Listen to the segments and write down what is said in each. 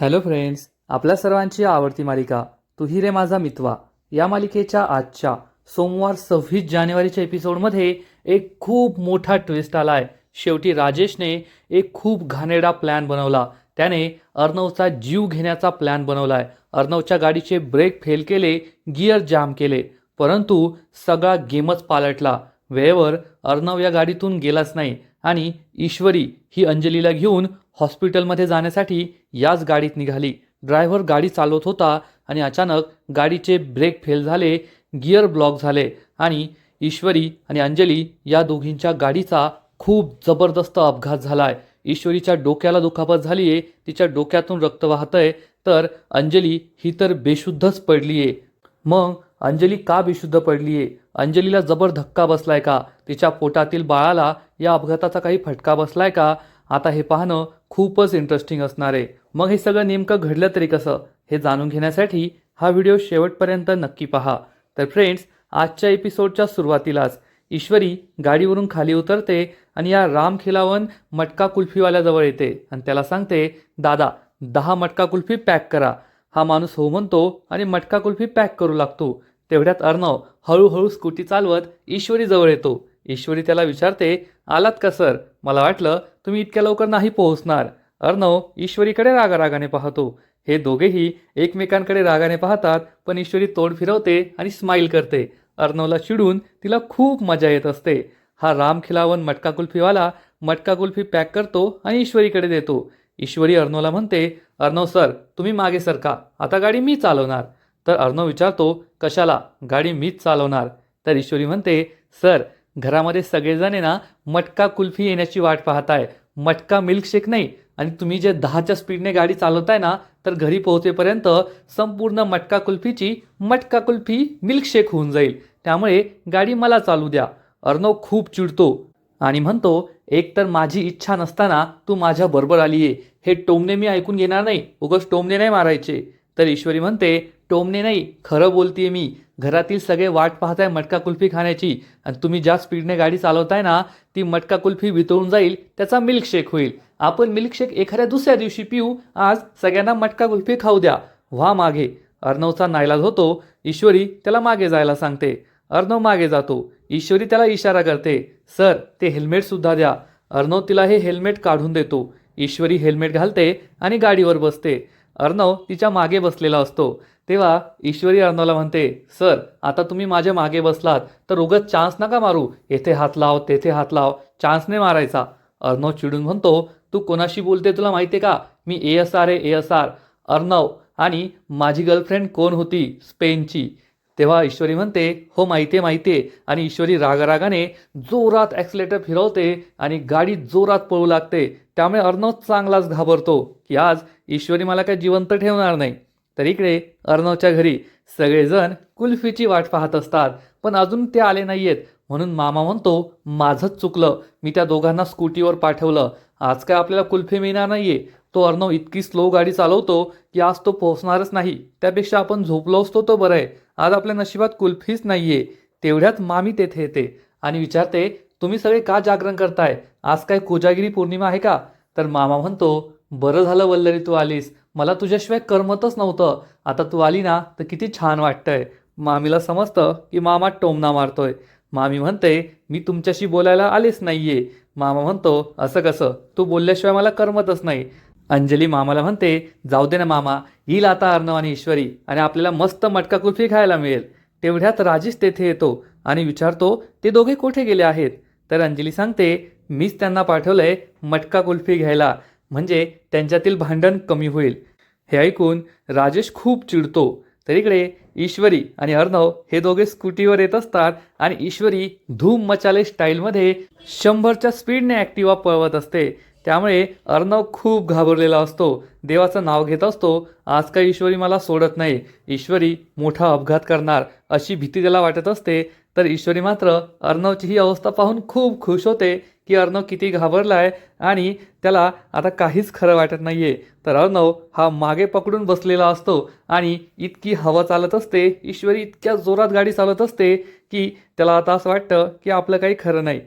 Hello friends आपल्या सर्वांची आवडती मालिका तू ही रे माझा मितवा या मालिकेच्या आजच्या सोमवार सव्वीस जानेवारीच्या एपिसोडमध्ये एक खूप मोठा ट्विस्ट आला आहे शेवटी राजेशने एक खूप घाणेरडा प्लॅन बनवला. त्याने अर्णवचा जीव घेण्याचा प्लॅन बनवला आहे अर्णवच्या गाडीचे ब्रेक फेल केले गिअर जाम केले. परंतु सगळा गेमच पालटला. वेळेवर अर्णव या गाडीतून गेलाच नाही. आणि ईश्वरी ही अंजलीला घेऊन हॉस्पिटलमध्ये जाण्यासाठी याच गाडीत निघाली. ड्रायव्हर गाडी चालवत होता आणि अचानक गाडीचे ब्रेक फेल झाले गिअर ब्लॉक झाले आणि ईश्वरी आणि अंजली या दोघींच्या गाडीचा खूप जबरदस्त अपघात झाला आहे ईश्वरीच्या डोक्याला दुखापत झाली आहे तिच्या डोक्यातून रक्त वाहत आहे तर अंजली ही तर बेशुद्धच पडली आहे मग अंजली का बेशुद्ध पडली आहे अंजलीला जबर धक्का बसलाय का? तिच्या पोटातील बाळाला या अपघाताचा काही फटका बसलाय का? आता हे पाहणं खूपच इंटरेस्टिंग असणार आहे. मग हे सगळं नेमकं घडलं तरी कसं? हे जाणून घेण्यासाठी हा व्हिडिओ शेवटपर्यंत नक्की पहा. तर फ्रेंड्स आजच्या एपिसोडच्या सुरुवातीलाच ईश्वरी गाडीवरून खाली उतरते आणि या राम खिलावन मटका कुल्फीवाल्याजवळ येते आणि त्याला सांगते दादा दहा मटका कुल्फी पॅक करा. हा माणूस हो म्हणतो आणि मटका कुल्फी पॅक करू लागतो. तेवढ्यात अर्णव हळूहळू स्कूटी चालवत ईश्वरीजवळ येतो. ईश्वरी त्याला विचारते आलात का सर? मला वाटलं तुम्ही इतक्या लवकर नाही पोहोचणार. अर्णव ईश्वरीकडे रागारागाने पाहतो. हे दोघेही एकमेकांकडे रागाने पाहतात पण ईश्वरी तोंड फिरवते आणि स्माईल करते. अर्णवला चिडून तिला खूप मजा येत असते. हा राम खिलावन मटका कुल्फीवाला मटका कुल्फी पॅक करतो आणि ईश्वरीकडे देतो. ईश्वरी अर्णवला म्हणते अर्णव सर तुम्ही मागे सरका. आता गाडी मी चालवणार. तर अर्णव विचारतो कशाला? गाडी मीच चालवणार. तर ईश्वरी म्हणते सर घरामध्ये सगळेजण ना मटका कुल्फी येण्याची वाट पाहताय. मटका मिल्कशेक नाही आणि तुम्ही जे दहाच्या स्पीडने गाडी चालवताय ना तर घरी पोहोचेपर्यंत संपूर्ण मटका कुल्फीची मटका कुल्फी मिल्कशेक होऊन जाईल. त्यामुळे गाडी मला चालू द्या. अर्णव खूप चिडतो आणि म्हणतो एक तर माझी इच्छा नसताना तू माझ्या बरोबर आली आहे हे टोमणे मी ऐकून घेणार नाही. उगस टोमणे नाही मारायचे. तर ईश्वरी म्हणते टोमणे नाही खरं बोलतीये मी. घरातील सगळे वाट पाहताय मटका कुल्फी खाण्याची. आणि तुम्ही ज्या स्पीडने गाडी चालवताय ना ती मटका कुल्फी वितळून जाईल त्याचा मिल्कशेक होईल. आपण मिल्कशेक एखाद्या दुसऱ्या दिवशी पिऊ आज सगळ्यांना मटका कुल्फी खाऊ द्या. व्हा मागे. अर्णवचा नाईलाज होतो. ईश्वरी त्याला मागे जायला सांगते. अर्णव मागे जातो. ईश्वरी त्याला इशारा करते. सर ते हेल्मेटसुद्धा द्या. अर्णव तिला हे हेल्मेट काढून देतो. ईश्वरी हेल्मेट घालते आणि गाडीवर बसते. अर्णव तिच्यामागे बसलेला असतो. तेव्हा ईश्वरी अर्णवला म्हणते सर आता तुम्ही माझ्या मागे बसलात तर उगत चान्स नका मारू. येथे हात लाव तेथे हात लाव. चान्स नाही मारायचा. अर्णव चिडून म्हणतो तू कोणाशी बोलते तुला माहिती आहे का? मी ए एस आर आहे ए एस आर. अर्णव आणि माझी गर्लफ्रेंड कोण होती? स्पेनची. तेव्हा ईश्वरी म्हणते हो माहिती आहे माहिती आहे. आणि ईश्वरी रागारागाने जोरात ॲक्सिलेटर फिरवते आणि गाडी जोरात पळू लागते. त्यामुळे अर्णव चांगलाच घाबरतो की आज ईश्वरी मला काय जिवंत ठेवणार नाही. तर इकडे अर्णवच्या घरी सगळेजण कुल्फीची वाट पाहत असतात पण अजून ते आले नाही आहेत म्हणून मामा म्हणतो माझंच चुकलं. मी त्या दोघांना स्कूटीवर पाठवलं. आज काय आपल्याला कुल्फी मिळणार नाहीये. तो अर्णव इतकी स्लो गाडी चालवतो की आज तो पोहोचणारच नाही. त्यापेक्षा आपण झोपलो असतो तो बरं आहे. आज आपल्या नशिबात कुल्फीच नाहीये. तेवढ्यात मामी तेथे येते आणि विचारते तुम्ही सगळे का जागरण करताय? आज काय कोजागिरी पौर्णिमा आहे का? तर मामा म्हणतो बरं झालं वल्लरी तू आलीस. मला तुझ्याशिवाय करमतच नव्हतं. आता तू आली ना तर किती छान वाटतंय. मामीला समजतं की मामा टोमना मारतोय. मामी म्हणते मी तुमच्याशी बोलायला आलेच नाहीये. मामा म्हणतो असं कसं? तू बोलल्याशिवाय मला करमतच नाही. अंजली मामाला म्हणते जाऊ दे ना मामा. येईल आता अर्णव आणि ईश्वरी आणि आपल्याला मस्त मटका कुल्फी खायला मिळेल. तेवढ्यात राजेश तेथे येतो आणि विचारतो ते दोघे कुठे गेले आहेत? तर अंजली सांगते मीच त्यांना पाठवलं आहे मटका कुल्फी घ्यायला. म्हणजे त्यांच्यातील भांडण कमी होईल. हे ऐकून राजेश खूप चिडतो. तर इकडे ईश्वरी आणि अर्णव हे दोघे स्कूटीवर येत असतात आणि ईश्वरी धूम मचाले स्टाईलमध्ये शंभरच्या स्पीडने ॲक्टिवा पळवत असते. त्यामुळे अर्णव खूप घाबरलेला असतो. देवाचं नाव घेत असतो. आज काय ईश्वरी मला सोडत नाही. ईश्वरी मोठा अपघात करणार अशी भीती त्याला वाटत असते. तर ईश्वरी मात्र अर्णवची ही अवस्था पाहून खूप खुश होते की अर्णव किती घाबरला आहे आणि त्याला आता काहीच खरं वाटत नाही आहे तर अर्णव हा मागे पकडून बसलेला असतो आणि इतकी हवा चालत असते ईश्वरी इतक्या जोरात गाडी चालत असते की त्याला आता असं वाटतं की आपलं काही खरं नाही.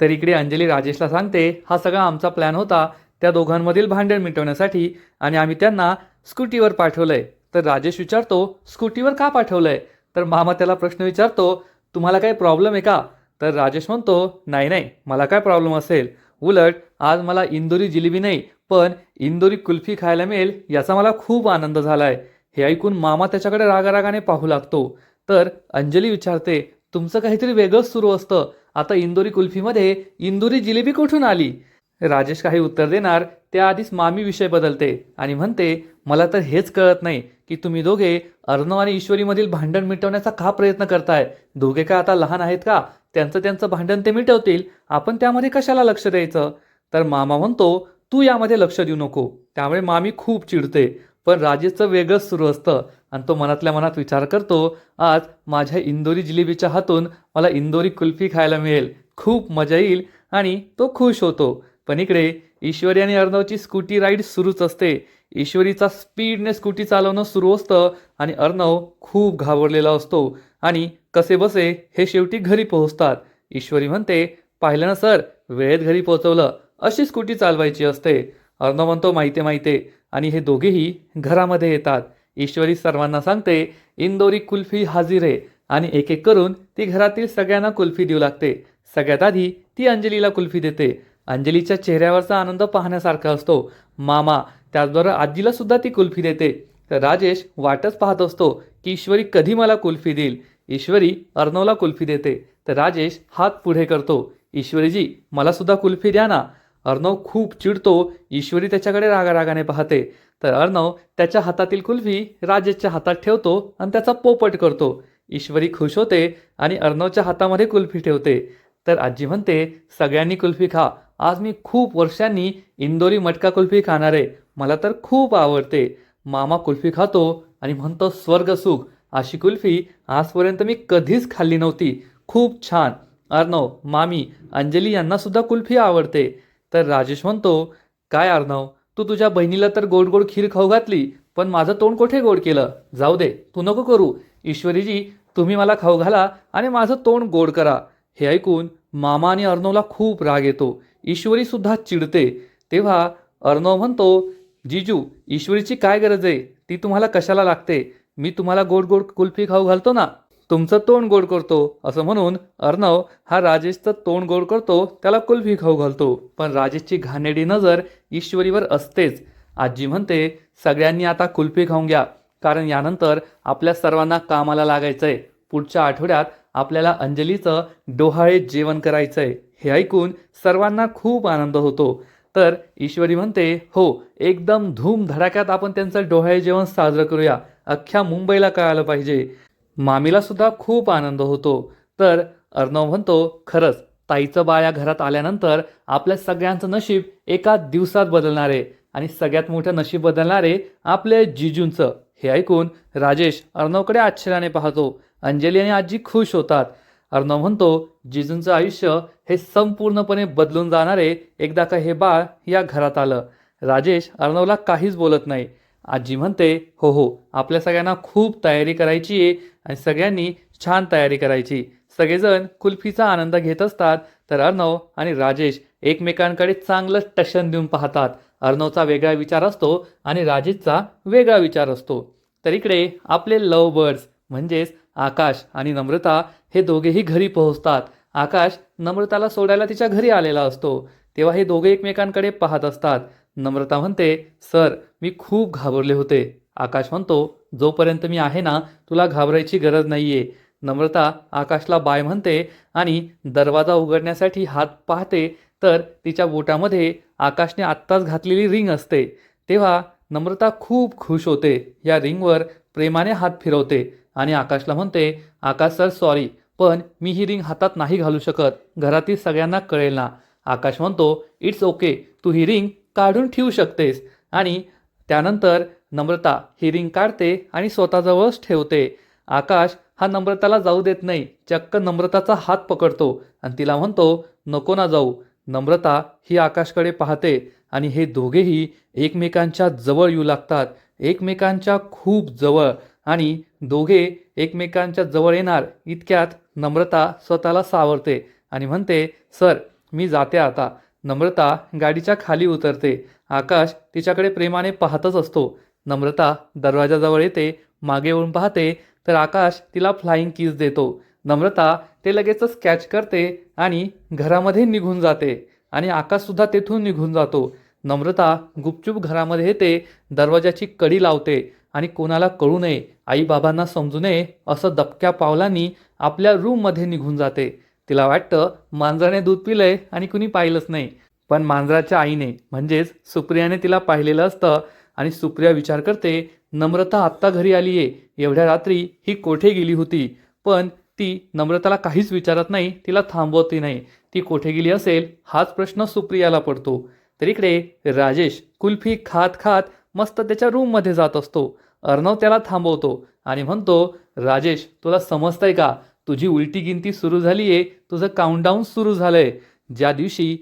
तर इकडे अंजली राजेशला सांगते हा सगळा आमचा प्लॅन होता त्या दोघांमधील भांडण मिटवण्यासाठी आणि आम्ही त्यांना स्कूटीवर पाठवलंय. तर राजेश विचारतो स्कूटीवर का पाठवलंय? तर मामा त्याला प्रश्न विचारतो तुम्हाला काही प्रॉब्लेम आहे का? तर राजेश म्हणतो नाही नाही मला काय प्रॉब्लेम असेल? उलट आज मला इंदोरी जिलेबी नाही पण इंदोरी कुल्फी खायला मिळेल याचा मला खूप आनंद झाला आहे हे ऐकून मामा त्याच्याकडे रागारागाने पाहू लागतो. तर अंजली विचारते तुमचं काहीतरी वेगळंच सुरू असतं आता इंदोरी कुल्फीमध्ये इंदोरी जिलेबी कुठून आली? राजेश काही उत्तर देणार त्याआधीच मामी विषय बदलते आणि म्हणते मला तर हेच कळत नाही की तुम्ही दोघे अर्णव आणि ईश्वरीमधील भांडण मिटवण्याचा का प्रयत्न करताय? दोघे का आता लहान आहेत का? त्यांचं त्यांचं भांडण ते मिटवतील? आपण त्यामध्ये कशाला लक्ष द्यायचं? तर मामा म्हणतो तू यामध्ये लक्ष देऊ नको. त्यामुळे मामी खूप चिडते पण राजेशचं वेगळंच सुरू असतं. आणि तो मनातल्या मनात विचार करतो आज माझ्या इंदोरी जिलेबीच्या हातून मला इंदोरी कुल्फी खायला मिळेल. खूप मजा येईल आणि तो खुश होतो. पण इकडे ईश्वरी आणि अर्णवची स्कूटी राईड सुरूच असते. ईश्वरीचा स्पीडने स्कूटी चालवणं सुरू असतं आणि अर्णव खूप घाबरलेला असतो. आणि कसे बसे हे शेवटी घरी पोहोचतात. ईश्वरी म्हणते पाहिलं ना सर वेळेत घरी पोहोचवलं. अशी स्कूटी चालवायची असते. अर्णव म्हणतो माहिती माहिती. आणि हे दोघेही घरामध्ये येतात. ईश्वरी सर्वांना सांगते इंदोरी कुल्फी हाजीर आहे आणि एक एक करून ती घरातील सगळ्यांना कुल्फी देऊ लागते. सगळ्यात आधी ती अंजलीला कुल्फी देते. अंजलीच्या चेहऱ्यावरचा आनंद पाहण्यासारखा असतो. मामा त्याचबरोबर आजीला सुद्धा ती कुल्फी देते. तर राजेश वाटच पाहत असतो की ईश्वरी कधी मला कुल्फी देईल. ईश्वरी अर्णवला कुल्फी देते. तर राजेश हात पुढे करतो. ईश्वरीजी मला सुद्धा कुल्फी द्या ना. अर्णव खूप चिडतो ईश्वरी त्याच्याकडे रागारागाने पाहते. तर अर्णव त्याच्या हातातील कुल्फी राजेशच्या हातात ठेवतो आणि त्याचा पोपट करतो. ईश्वरी खुश होते आणि अर्णवच्या हातामध्ये कुल्फी ठेवते. तर आजी म्हणते सगळ्यांनी कुल्फी खा. आज मी खूप वर्षांनी इंदोरी मटका कुल्फी खाणार आहे. मला तर खूप आवडते. मामा कुल्फी खातो आणि म्हणतो स्वर्ग सुख. अशी कुल्फी आजपर्यंत मी कधीच खाल्ली नव्हती. खूप छान. अर्णव मामी अंजली यांना सुद्धा कुल्फी आवडते. तर राजेश म्हणतो काय अर्णव तू तुझ्या बहिणीला तर गोड गोड खीर खाऊ घातली पण माझं तोंड कोठे गोड केलं? जाऊ दे तू नको करू. ईश्वरीजी तुम्ही मला खाऊ घाला आणि माझं तोंड गोड करा. हे ऐकून मामा आणि अर्णवला खूप राग येतो. ईश्वरी सुद्धा चिडते. तेव्हा अर्णव म्हणतो जिजू ईश्वरीची काय गरज आहे? ती तुम्हाला कशाला लागते? मी तुम्हाला गोड गोड कुल्फी खाऊ घालतो ना. तुमचं तोंड गोड करतो असं म्हणून अर्णव हा राजेशचं तोंड गोड करतो त्याला कुल्फी खाऊ घालतो. पण राजेशची घाणेडी नजर ईश्वरीवर असतेच. आजी म्हणते सगळ्यांनी आता कुल्फी खाऊन घ्या. कारण यानंतर आपल्या सर्वांना कामाला लागायचंय. पुढच्या आठवड्यात आपल्याला अंजलीचं डोहाळे जेवण करायचंय. हे ऐकून सर्वांना खूप आनंद होतो. तर ईश्वरी म्हणते हो एकदम धूम धडाक्यात आपण त्यांचं डोहाळे जेवण साजरं करूया. अख्ख्या मुंबईला कळालं पाहिजे. मामीला सुद्धा खूप आनंद होतो. तर अर्णव म्हणतो खरंच ताईचं बाळ या घरात आल्यानंतर आपल्या सगळ्यांचं नशीब एका दिवसात बदलणार आहे आणि सगळ्यात मोठं नशीब बदलणारे आपल्या जिजूंचं. हे ऐकून राजेश अर्णवकडे आश्चर्याने पाहतो. अंजली आणि आजी खुश होतात. अर्णव म्हणतो जिजूंचं आयुष्य हे संपूर्णपणे बदलून जाणारे एकदा का हे बाळ या घरात आलं. राजेश अर्णवला काहीच बोलत नाही. आजी म्हणते हो हो आपल्या सगळ्यांना खूप तयारी करायची आहे. आणि सगळ्यांनी छान तयारी करायची. सगळेजण कुल्फीचा आनंद घेत असतात तर अर्णव आणि राजेश एकमेकांकडे चांगलं टशन देऊन पाहतात. अर्णवचा वेगळा विचार असतो आणि राजेशचा वेगळा विचार असतो. तर इकडे आपले लव बर्ड्स म्हणजेच आकाश आणि नम्रता हे दोघेही घरी पोहोचतात. आकाश नम्रताला सोडायला तिच्या घरी आलेला असतो. तेव्हा हे दोघे एकमेकांकडे पाहत असतात. नम्रता म्हणते सर मी खूप घाबरले होते. आकाश म्हणतो जोपर्यंत मी आहे ना तुला घाबरायची गरज नाहीये. नम्रता आकाशला बाय म्हणते आणि दरवाजा उघडण्यासाठी हात पाहते तर तिच्या बोटामध्ये आकाशने आत्ताच घातलेली रिंग असते. तेव्हा नम्रता खूप खुश होते. या रिंगवर प्रेमाने हात फिरवते आणि आकाशला म्हणते आकाश सर सॉरी पण मी ही रिंग हातात नाही घालू शकत. घरातील सगळ्यांना कळेल ना. आकाश म्हणतो इट्स ओके तू ही रिंग काढून ठेवू शकतेस. आणि त्यानंतर नम्रता ही रिंग काढते आणि स्वतःजवळच ठेवते. आकाश हा नम्रताला जाऊ देत नाही चक्क नम्रताचा हात पकडतो आणि तिला म्हणतो नको ना जाऊ. नम्रता ही आकाशकडे पाहते आणि हे दोघेही एकमेकांच्या जवळ येऊ लागतात. एकमेकांच्या खूप जवळ आणि दोघे एकमेकांच्या जवळ येणार इतक्यात नम्रता स्वतःला सावरते आणि म्हणते सर मी जाते आता. नम्रता गाडीच्या खाली उतरते. आकाश तिच्याकडे प्रेमाने पाहतच असतो. नम्रता दरवाजाजवळ येते मागे वळून पाहते तर आकाश तिला फ्लाईंग किस देतो. नम्रता ते लगेचच कॅच करते आणि घरामध्ये निघून जाते आणि आकाशसुद्धा तेथून निघून जातो. नम्रता गुपचूप घरामध्ये येते दरवाजाची कडी लावते आणि कोणाला कळू नये आईबाबांना समजू नये असं दबक्या पावलांनी आपल्या रूममध्ये निघून जाते. तिला वाटतं मांजराने दूध पिलंय आणि कुणी पाहिलंच नाही. पण मांजराच्या आईने म्हणजेच सुप्रियाने तिला पाहिलेलं असतं आणि सुप्रिया विचार करते नम्रता आत्ता घरी आली आहे एवढ्या रात्री ही कोठे गेली होती? पण ती नम्रताला काहीच विचारत नाही तिला थांबवतही नाही. ती कोठे गेली असेल हाच प्रश्न सुप्रियाला पडतो. तर इकडे राजेश कुल्फी खात खात मस्त त्याच्या रूममध्ये जात असतो. अर्णव त्याला थांबवतो आणि म्हणतो राजेश तुला समजतंय का? तुझी उलटी गिनती सुरू झाली आहे तुझं काउंटडाऊन सुरू झालंय. ज्या दिवशी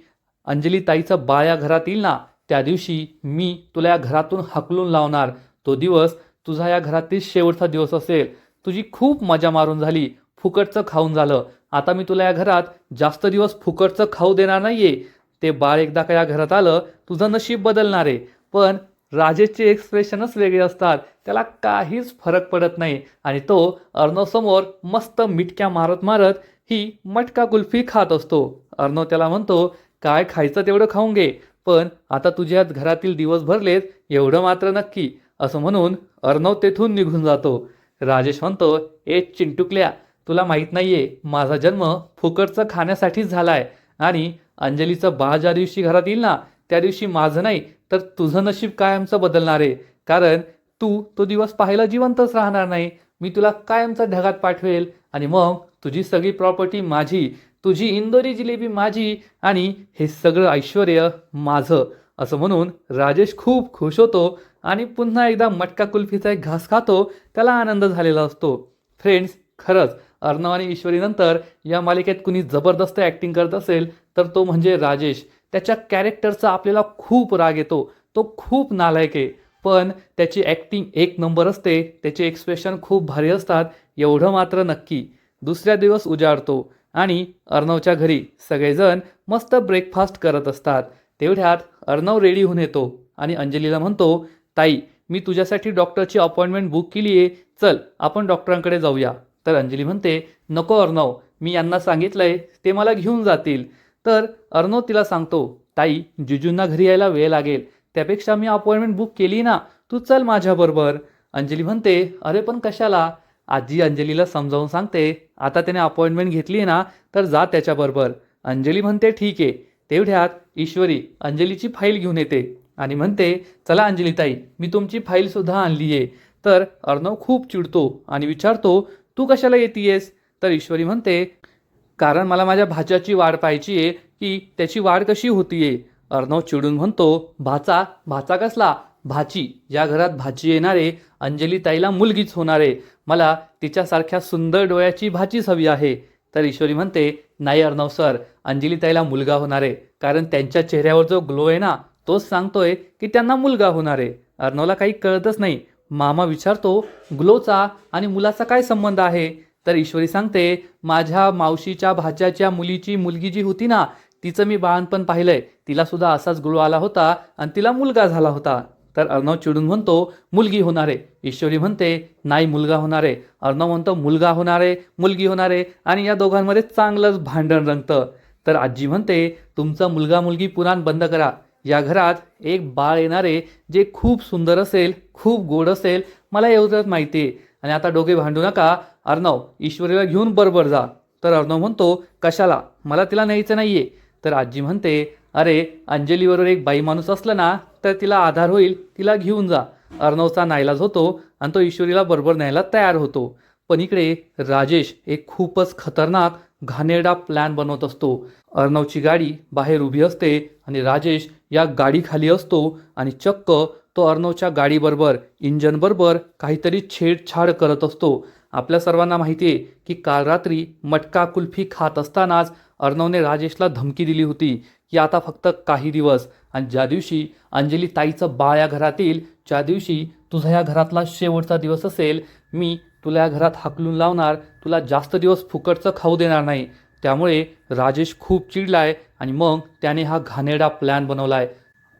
अंजली ताईचं बाळ या घरात येईल ना त्या दिवशी मी तुला या घरातून हकलून लावणार. तो दिवस तुझा या घरातील शेवटचा दिवस असेल. तुझी खूप मजा मारून झाली. फुकटचं खाऊन झालं. आता मी तुला या घरात जास्त दिवस फुकटचं खाऊ देणार नाहीये. ते बाळ एकदा का या घरात आलं तुझं नशीब बदलणार आहे. पण राजेशचे एक्सप्रेशनच वेगळे असतात. त्याला काहीच फरक पडत नाही. आणि तो अर्णव समोर मस्त मिटक्या मारत मारत ही मटका कुल्फी खात असतो. अर्णव त्याला म्हणतो काय खायचं तेवढं खाऊन घे. पण आता तुझ्या घरातील दिवस भरलेत एवढं मात्र नक्की असं म्हणून अर्णव तेथून निघून जातो. राजेश म्हणतो ए चिंटुकल्या तुला माहीत नाहीये माझा जन्म फुकटचं खाण्यासाठीच झालाय. आणि अंजलीचं बाळ ज्या दिवशी घरात येईल ना त्या दिवशी माझं नाही तर तुझं नशीब कायमचं बदलणार आहे? कारण तू तो दिवस पाहायला जिवंतच राहणार नाही. मी तुला कायमचा ढगात पाठवेल? आणि मग तुझी सगळी प्रॉपर्टी माझी तुझी इंदोरी जिलेबी माझी आणि हे सगळं ऐश्वर माझं असं म्हणून राजेश खूप खुश होतो आणि पुन्हा एकदा मटका कुल्फीचा एक घास खातो त्याला आनंद झालेला असतो. फ्रेंड्स खरंच अर्णव आणि ईश्वरीनंतर या मालिकेत कुणी जबरदस्त ॲक्टिंग करत असेल तर तो म्हणजे राजेश. त्याच्या कॅरेक्टरचा आपल्याला खूप राग येतो तो खूप नालायक आहे. पण त्याची ॲक्टिंग एक नंबर असते त्याचे एक्सप्रेशन खूप भारी असतात एवढं मात्र नक्की. दुसऱ्या दिवस उजाडतो. आणि अर्णवच्या घरी सगळेजण मस्त ब्रेकफास्ट करत असतात. तेवढ्यात अर्णव रेडी होऊन येतो आणि अंजलीला म्हणतो ताई मी तुझ्यासाठी डॉक्टरची अपॉइंटमेंट बुक केली आहे. चल आपण डॉक्टरांकडे जाऊया. तर अंजली म्हणते नको अर्णव मी यांना सांगितलं आहे ते मला घेऊन जातील. तर अर्णव तिला सांगतो ताई जिजूंना घरी यायला वेळ लागेल. त्यापेक्षा मी अपॉइंटमेंट बुक केली ना तू चल माझ्याबरोबर. अंजली म्हणते अरे पण कशाला? आजी अंजलीला समजावून सांगते आता त्याने अपॉइंटमेंट घेतली आहे ना तर जा त्याच्याबरोबर. अंजली म्हणते ठीक आहे. तेवढ्यात ईश्वरी अंजलीची फाईल घेऊन येते आणि म्हणते चला अंजलीताई मी तुमची फाईलसुद्धा आणली आहे. तर अर्णव खूप चिडतो आणि विचारतो तू कशाला येतीयेस? तर ईश्वरी म्हणते कारण मला माझ्या भाच्याची वाढ पाहायची आहे की त्याची वाढ कशी होतीये. अर्णव चिडून म्हणतो भाचा भाचा कसला? भाची. या घरात भाची येणारे अंजली ताईला मुलगीच होणारे मला तिच्यासारख्या सुंदर डोळ्याची भाचीच हवी आहे. तर ईश्वरी म्हणते नाही अर्णव सर अंजली ताईला मुलगा होणार आहे. कारण त्यांच्या चेहऱ्यावर जो ग्लो आहे ना तोच सांगतोय की त्यांना मुलगा होणार आहे. अर्णवला काही कळतच नाही. मामा विचारतो ग्लोचा आणि मुलाचा काय संबंध आहे? तर ईश्वरी सांगते माझ्या मावशीच्या भाच्याच्या मुलीची मुलगी जी होती ना तिचं मी बाळणपण पाहिलंय. तिला सुद्धा असाच ग्लो आला होता आणि तिला मुलगा झाला होता. तर अर्णव चिडून म्हणतो मुलगी होणार. आहे ईश्वरी म्हणते नाही मुलगा होणार. आहे अर्णव म्हणतो मुलगा होणार आहे मुलगी होणार. आहे आणि या दोघांमध्ये चांगलंच भांडण रंगतं. तर आजी म्हणते तुमचा मुलगा मुलगी पुराण बंद करा. या घरात एक बाळ येणारे जे खूप सुंदर असेल खूप गोड असेल मला एवढंच माहिती आहे आणि आता डोके भांडू नका. अर्णव ईश्वरीला घेऊन बरोबर जा. तर अर्णव म्हणतो कशाला? मला तिला न्यायचं नाही आहे तर आजी म्हणते अरे अंजलीबरोबर एक बाई माणूस असलं ना तर तिला आधार होईल तिला घेऊन जा. अर्णवचा नाईलाज होतो आणि तो ईश्वरीला बरोबर न्यायला तयार होतो. पण इकडे राजेश एक खूपच खतरनाक घाणेरडा प्लॅन बनवत असतो. अर्णवची गाडी बाहेर उभी असते आणि राजेश या गाडीखाली असतो आणि चक्क तो अर्णवच्या गाडीबरोबर इंजनबरोबर काहीतरी छेडछाड करत असतो. आपल्या सर्वांना माहिती आहे की काल रात्री मटका कुल्फी खात असतानाच अर्णवने राजेशला धमकी दिली होती की आता फक्त काही दिवस आणि ज्या दिवशी अंजली ताईचं बाळ या घरात येईल ज्या दिवशी तुझा या घरातला शेवटचा दिवस असेल मी तुला या घरात हाकलून लावणार तुला जास्त दिवस फुकटचं खाऊ देणार नाही. त्यामुळे राजेश खूप चिडलाय आणि मग त्याने हा घाणेरडा प्लॅन बनवलाय.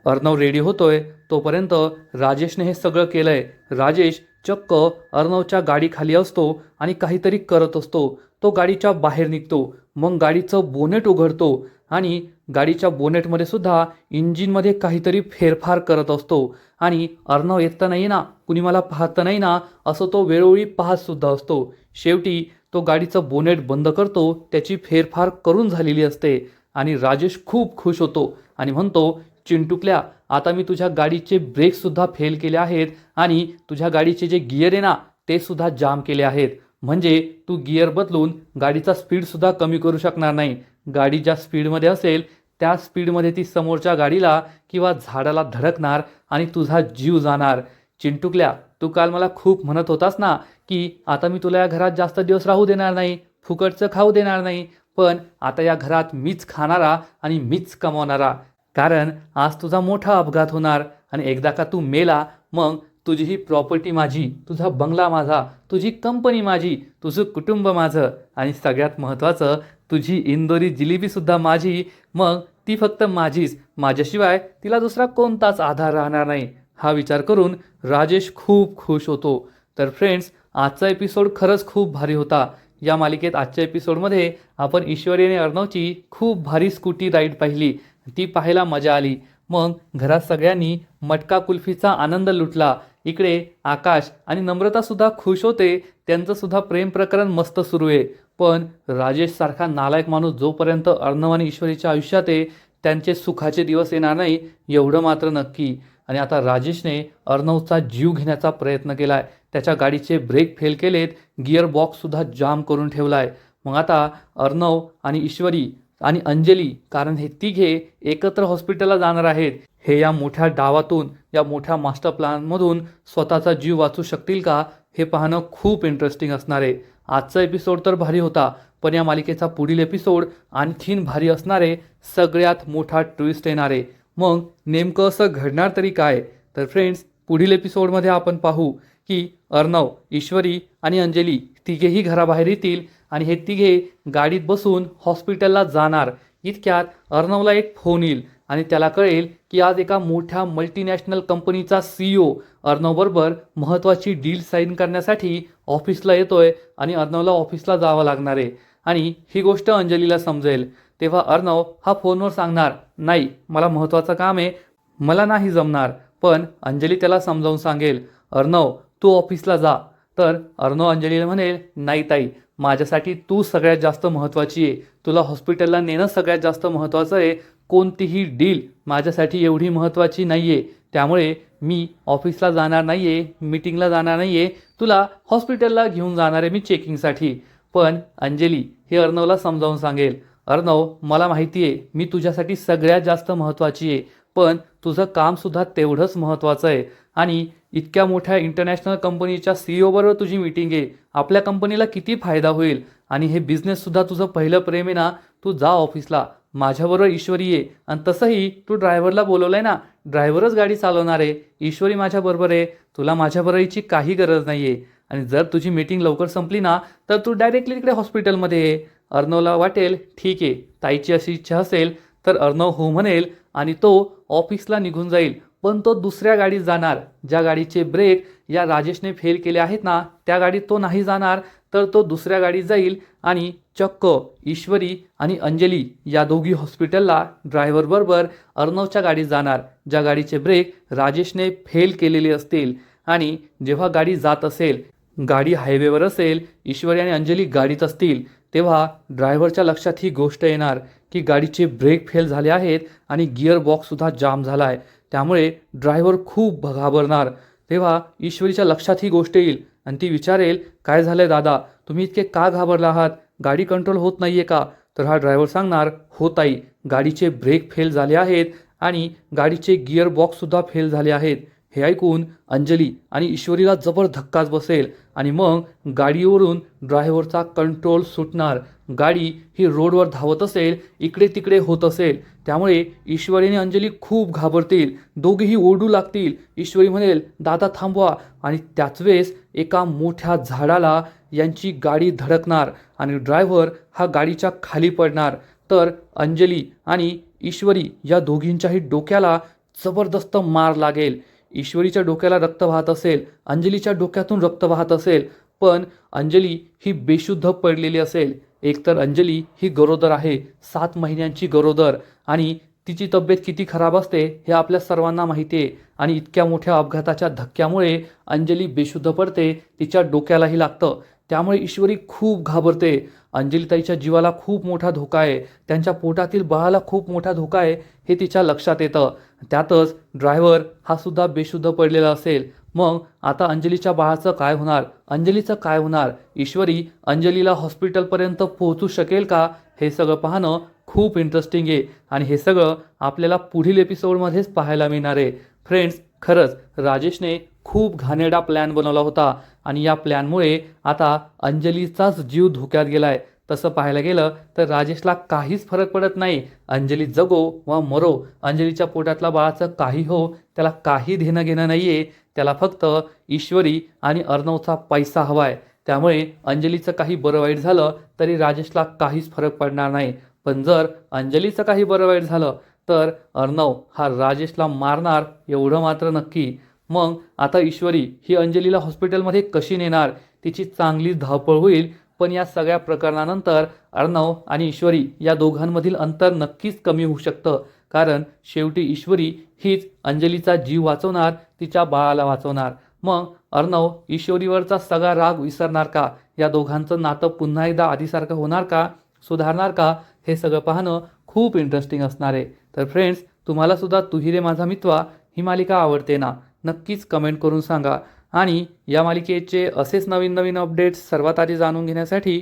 अर्णव रेडी होतोय तोपर्यंत राजेशने हे सगळं केलंय. राजेश चक्क अर्णवच्या गाडीखाली असतो आणि काहीतरी करत असतो. तो गाडीच्या बाहेर निघतो. मग गाडीचं बोनेट उघडतो. आणि गाडीच्या बोनेटमध्ये सुद्धा इंजिनमध्ये काहीतरी फेरफार करत असतो. आणि अर्णव येत नाही ना कुणी मला पाहत नाही ना असं तो वेळोवेळी पाहत सुद्धा असतो. शेवटी तो गाडीचं बोनेट बंद करतो त्याची फेरफार करून झालेली असते. आणि राजेश खूप खुश होतो आणि म्हणतो चिंटुकल्या आता मी तुझ्या गाडीचे ब्रेकसुद्धा फेल केले आहेत आणि तुझ्या गाडीचे जे गिअर आहे ना ते सुद्धा जाम केले आहेत. म्हणजे तू गिअर बदलून गाडीचा स्पीडसुद्धा कमी करू शकणार नाही. गाडी ज्या स्पीडमध्ये असेल त्या स्पीडमध्ये ती समोरच्या गाडीला किंवा झाडाला धडकणार आणि तुझा जीव जाणार. चिंटुकल्या तू काल मला खूप म्हणत होतास ना की आता मी तुला या घरात जास्त दिवस राहू देणार नाही फुकटचं खाऊ देणार नाही पण आता या घरात मीच खाणारा आणि मीच कमावणारा. कारण आज तुझा मोठा अपघात होणार आणि एकदा का तू मेला मग तुझी ही प्रॉपर्टी माझी तुझा बंगला माझा तुझी कंपनी माझी तुझं कुटुंब माझं. आणि सगळ्यात महत्त्वाचं तुझी इंदोरी जिलेबीसुद्धा माझी. मग ती फक्त माझीच. माझ्याशिवाय तिला दुसरा कोणताच आधार राहणार नाही. हा विचार करून राजेश खूप खुश होतो. तर फ्रेंड्स आजचा एपिसोड खरंच खूप भारी होता. या मालिकेत आजच्या एपिसोडमध्ये आपण ईश्वरी आणि अर्णवची खूप भारी स्कूटी राईड पाहिली. ती पाहायला मजा आली. मग घरात सगळ्यांनी मटका कुल्फीचा आनंद लुटला. इकडे आकाश आणि नम्रतासुद्धा खुश होते. त्यांचं सुद्धा प्रेम प्रकरण मस्त सुरू आहे. पण राजेशसारखा नालायक माणूस जोपर्यंत अर्णव आणि ईश्वरीच्या आयुष्यात आहे त्यांचे सुखाचे दिवस येणार नाही एवढं मात्र नक्की. आणि आता राजेशने अर्णवचा जीव घेण्याचा प्रयत्न केलाय. त्याच्या गाडीचे ब्रेक फेल केलेत गिअर बॉक्ससुद्धा जाम करून ठेवलाय. मग आता अर्णव आणि ईश्वरी आणि अंजली कारण हे तिघे एकत्र हॉस्पिटलला जाणार आहेत. हे या मोठ्या डावातून या मोठ्या मास्टर प्लॅनमधून स्वतःचा जीव वाचू शकतील का हे पाहणं खूप इंटरेस्टिंग असणार आहे. आजचा एपिसोड तर भारी होता पण या मालिकेचा पुढील एपिसोड आणखीन भारी असणारे सगळ्यात मोठा ट्विस्ट येणार. आहे मग नेमकं असं घडणार तरी काय? तर फ्रेंड्स पुढील एपिसोडमध्ये आपण पाहू की अर्णव ईश्वरी आणि अंजली तिघेही घराबाहेर येतील आणि हे तिघे गाडीत बसून हॉस्पिटलला जाणार. इतक्यात अर्णवला एक फोन येईल. आणि त्याला कळेल की आज एका मोठ्या मल्टीनॅशनल कंपनीचा सीईओ अर्णवबरोबर महत्त्वाची डील साईन करण्यासाठी ऑफिसला येतोय आणि अर्णवला ऑफिसला जावं लागणार आहे. आणि ही गोष्ट अंजलीला समजेल. तेव्हा अर्णव हा फोनवर सांगणार नाही मला महत्त्वाचं काम आहे मला नाही जमणार. पण अंजली त्याला समजावून सांगेल अर्णव तू ऑफिसला जा. तर अर्णव अंजलीला म्हणेल नाही ताई माझ्यासाठी तू सगळ्यात जास्त महत्त्वाची आहे. तुला हॉस्पिटलला नेणं सगळ्यात जास्त महत्त्वाचं आहे. कोणतीही डील माझ्यासाठी एवढी महत्त्वाची नाही आहे त्यामुळे मी ऑफिसला जाणार नाही आहे मीटिंगला जाणार नाही आहे तुला हॉस्पिटलला घेऊन जाणार आहे मी चेकिंगसाठी. पण अंजली हे अर्णवला समजावून सांगेल. अर्णव मला माहिती आहे मी तुझ्यासाठी सगळ्यात जास्त महत्त्वाची आहे. पण तुझं कामसुद्धा तेवढंच महत्त्वाचं आहे. आणि इतक्या मोठ्या इंटरनॅशनल कंपनीच्या सीईओ बरोबर तुझी मीटिंग आहे. आपल्या कंपनीला किती फायदा होईल? आणि हे बिझनेससुद्धा तुझं पहिलं प्रेम आहे ना? तू जा ऑफिसला माझ्याबरोबर ईश्वरी ये. आणि तसंही तू ड्रायव्हरला बोलवलं आहे ना ड्रायव्हरच गाडी चालवणार आहे. ईश्वरी माझ्याबरोबर आहे. तुला माझ्याबरोबर काही गरज नाही आहे आणि जर तुझी मीटिंग लवकर संपली ना तर तू डायरेक्टली तिकडे हॉस्पिटलमध्ये ये. अर्णवला वाटेल ठीक आहे. ताईची अशी इच्छा असेल तर अर्णव हो म्हणेल आणि तो ऑफिसला निघून जाईल. पण तो दुसऱ्या गाडीत जाणार. ज्या गाडीचे ब्रेक या राजेशने फेल केले आहेत ना त्या गाडीत तो नाही जाणार तर तो दुसऱ्या गाडीत जाईल. आणि चक्क ईश्वरी आणि अंजली या दोघी हॉस्पिटलला ड्रायव्हरबरोबर अर्णवच्या गाडीत जाणार. ज्या गाडीचे ब्रेक राजेशने फेल केलेले असतील आणि जेव्हा गाडी जात असेल गाडी हायवेवर असेल ईश्वरी आणि अंजली गाडीत असतील तेव्हा ड्रायव्हरच्या लक्षात ही गोष्ट येणार की गाडीचे ब्रेक फेल झाले आहेत आणि गिअर बॉक्ससुद्धा जाम झाला आहे त्यामुळे ड्रायव्हर खूप घाबरणार. तेव्हा ईश्वरीच्या लक्षात ही गोष्ट येईल आणि ती विचारेल काय झालंय दादा? तुम्ही इतके का घाबरला आहात? गाडी कंट्रोल होत नाही आहे का? तर हा ड्रायव्हर सांगणार होत आई गाडीचे ब्रेक फेल झाले आहेत आणि गाडीचे गिअर बॉक्ससुद्धा फेल झाले आहेत. हे ऐकून अंजली आणि ईश्वरीला जबर धक्काच बसेल आणि मग गाडीवरून ड्रायव्हरचा कंट्रोल सुटणार. गाडी ही रोडवर धावत असेल इकडे तिकडे होत असेल. त्यामुळे ईश्वरी आणि अंजली खूप घाबरतील. दोघेही ओरडू लागतील. ईश्वरी म्हणेल दादा थांबवा. आणि त्याच वेळेस एका मोठ्या झाडाला यांची गाडी धडकणार आणि ड्रायव्हर हा गाडीच्या खाली पडणार. तर अंजली आणि ईश्वरी या दोघींच्याही डोक्याला जबरदस्त मार लागेल. ईश्वरीच्या डोक्याला रक्त वाहत असेल अंजलीच्या डोक्यातून रक्त वाहत असेल पण अंजली ही बेशुद्ध पडलेली असेल. एकतर अंजली ही गरोदर आहे सात महिन्यांची गरोदर आणि तिची तब्येत किती खराब असते हे आपल्या सर्वांना माहिती आहे आणि इतक्या मोठ्या अपघाताच्या धक्क्यामुळे अंजली बेशुद्ध पडते तिच्या डोक्यालाही लागतं. त्यामुळे ईश्वरी खूप घाबरते. अंजलीताईच्या जीवाला खूप मोठा धोका आहे. त्यांच्या पोटातील बाळाला खूप मोठा धोका आहे हे तिच्या लक्षात येतं. त्यातच ड्रायव्हर हा सुद्धा बेशुद्ध पडलेला असेल. मग आता अंजलीच्या बाळाचं काय होणार? अंजलीचं काय होणार? ईश्वरी अंजलीला हॉस्पिटलपर्यंत पोहोचू शकेल का? हे सगळं पाहणं खूप इंटरेस्टिंग आहे. आणि हे सगळं आपल्याला पुढील एपिसोडमध्येच पाहायला मिळणार आहे. फ्रेंड्स खरंच राजेशने खूप घाणेरडा प्लॅन बनवला होता आणि या प्लॅनमुळे आता अंजलीचाच जीव धोक्यात गेलाय. तसं पाहायला गेलं तर राजेशला काहीच फरक पडत नाही. अंजली जगो वा मरो अंजलीच्या पोटातला बाळाचं काही हो त्याला काही देणं घेणं आहे त्याला फक्त ईश्वरी आणि अर्णवचा पैसा हवा आहे त्यामुळे अंजलीचं काही बरं वाईट झालं तरी राजेशला काहीच फरक पडणार नाही. पण जर अंजलीचं काही बरं वाईट झालं तर अर्णव हा राजेशला मारणार एवढं मात्र नक्की. मग आता ईश्वरी ही अंजलीला हॉस्पिटलमध्ये कशी नेणार? तिची चांगली धावपळ होईल. पण या सगळ्या प्रकरणानंतर अर्णव आणि ईश्वरी या दोघांमधील अंतर नक्कीच कमी होऊ शकतं. कारण शेवटी ईश्वरी हीच अंजलीचा जीव वाचवणार तिच्या बाळाला वाचवणार. मग अर्णव ईश्वरीवरचा सगळा राग विसरणार का? या दोघांचं नातं पुन्हा एकदा आधीसारखं होणार का? सुधारणार का? हे सगळं पाहणं खूप इंटरेस्टिंग असणार आहे. तर फ्रेंड्स तुम्हालासुद्धा तुही रे माझा मित्वा ही मालिका आवडते ना? नक्कीच कमेंट करून सांगा. आणि या मालिकेचे असेच नवीन नवीन अपडेट्स सर्वात आधी जाणून घेण्यासाठी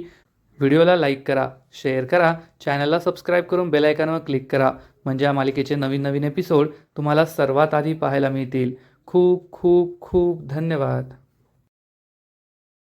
व्हिडिओला लाईक करा शेअर करा चॅनलला सबस्क्राईब करून बेलायकॉनवर क्लिक करा. म्हणजे या मालिकेचे नवीन नवीन एपिसोड तुम्हाला सर्वात आधी पाहायला मिळतील. खूप खूप खूप धन्यवाद.